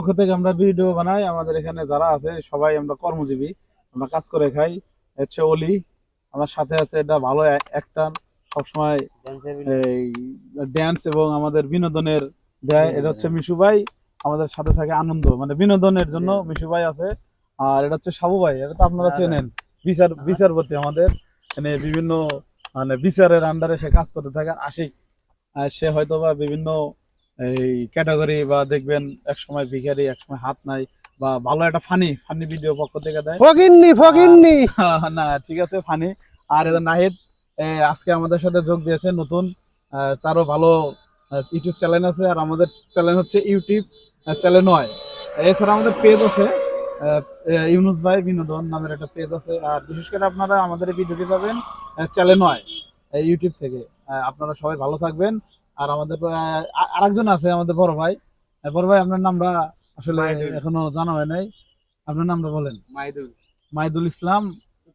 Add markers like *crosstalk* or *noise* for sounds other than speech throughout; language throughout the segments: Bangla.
পক্ষ থেকে আমরা ভিডিও বানাই। আমাদের এখানে যারা আছে সবাই আমরা কর্মজীবী। আমরা কাজ করে খাই। হচ্ছে অলি আমার সাথে আছে এটা ভালো অ্যাক্টার সবসময় এই ড্যান্স এবং আমাদের বিনোদনের দেয়। এটা হচ্ছে মিশু ভাই। আমাদের সাথে থাকে আনন্দ। মানে বিনোদনের জন্য মিশু ভাই আছে। আর এটা হচ্ছে সাবু ভাই। এটা তো আপনারা চেনেন। বিচার বিচারপতি আমাদের। মানে বিভিন্ন মানে বিচারের আন্ডারে সে কাজ করতে থাকে। আশিক। সে হয়তো বা বিভিন্ন এই ক্যাটাগরি বা দেখবেন এক সময় ভিখারি এক সময় হাত নাই বা ভালো একটা ফানি ফানি ভিডিও পক্ষ থেকে দেয়। ফকিন্নি ফকিন্নি! না ঠিক আছে ফানি আর এটা নাহিদ আজকে আমাদের সাথে যোগ দিয়েছে নতুন তারও ভালো ইউটিউব চ্যানেল আছে আর আমাদের চ্যানেল হচ্ছে ইউটিউব চ্যানেল নয়। এছাড়া আমাদের পেজ আছে ইউনুস ভাই বিনোদন নামের একটা পেজ আছে। আর বিশেষ করে আপনারা আমাদের ভিডিওটি পাবেন চ্যানেল নয় ইউটিউব থেকে। আপনারা সবাই ভালো থাকবেন। আর আমাদের আরেকজন আছে আমাদের বড় ভাই। বড় ভাই আপনার নামটা আসলে এখনও জানা হয় নাই। আপনার নামটা বলেন। মাইদুল মাইদুল ইসলাম।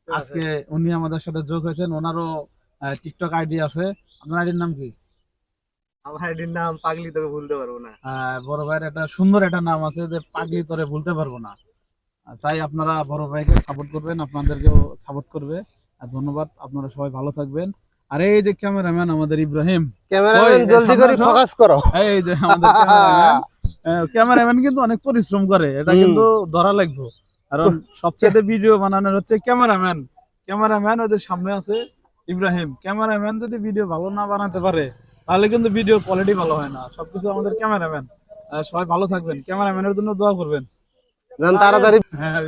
আজকে উনি আমাদের সাথে যোগ হয়েছেন। ওনারও টিকটক আইডি আছে। আপনার আইডির নাম কি? আমার আইডির নাম পাগলি তোকে ভুলতে পারব না। বড় ভাইয়ের একটা সুন্দর একটা নাম আছে যে পাগলি তোরে ভুলতে পারব না। তাই আপনারা বড় ভাইকে সাপোর্ট করবেন আপনাদেরকেও সাপোর্ট করবে। আর ধন্যবাদ আপনারা সবাই ভালো থাকবেন। আর এই যে ক্যামেরাম্যান আমাদের ইব্রাহিম। ক্যামেরাম্যান জলদি করে ফোকাস করো। এই যে আমাদের ক্যামেরাম্যান। *laughs* ক্যামেরাম্যান কিন্তু অনেক পরিশ্রম করে এটা কিন্তু ধরা লাগবে। কারণ *laughs* সবচেয়ে ভিডিও বানানোর হচ্ছে ক্যামেরাম্যান। ক্যামেরাম্যান ওদের সামনে আছে ইব্রাহিম। ক্যামেরাম্যান যদি ভিডিও ভালো না বানাতে পারে তাহলে কিন্তু ভিডিও কোয়ালিটি ভালো হয় না। সবকিছু আমাদের ক্যামেরাম্যান। সবাই ভালো থাকবেন। ক্যামেরাম্যানের জন্য দোয়া করবেন। যেন তাড়াতাড়ি। হ্যাঁ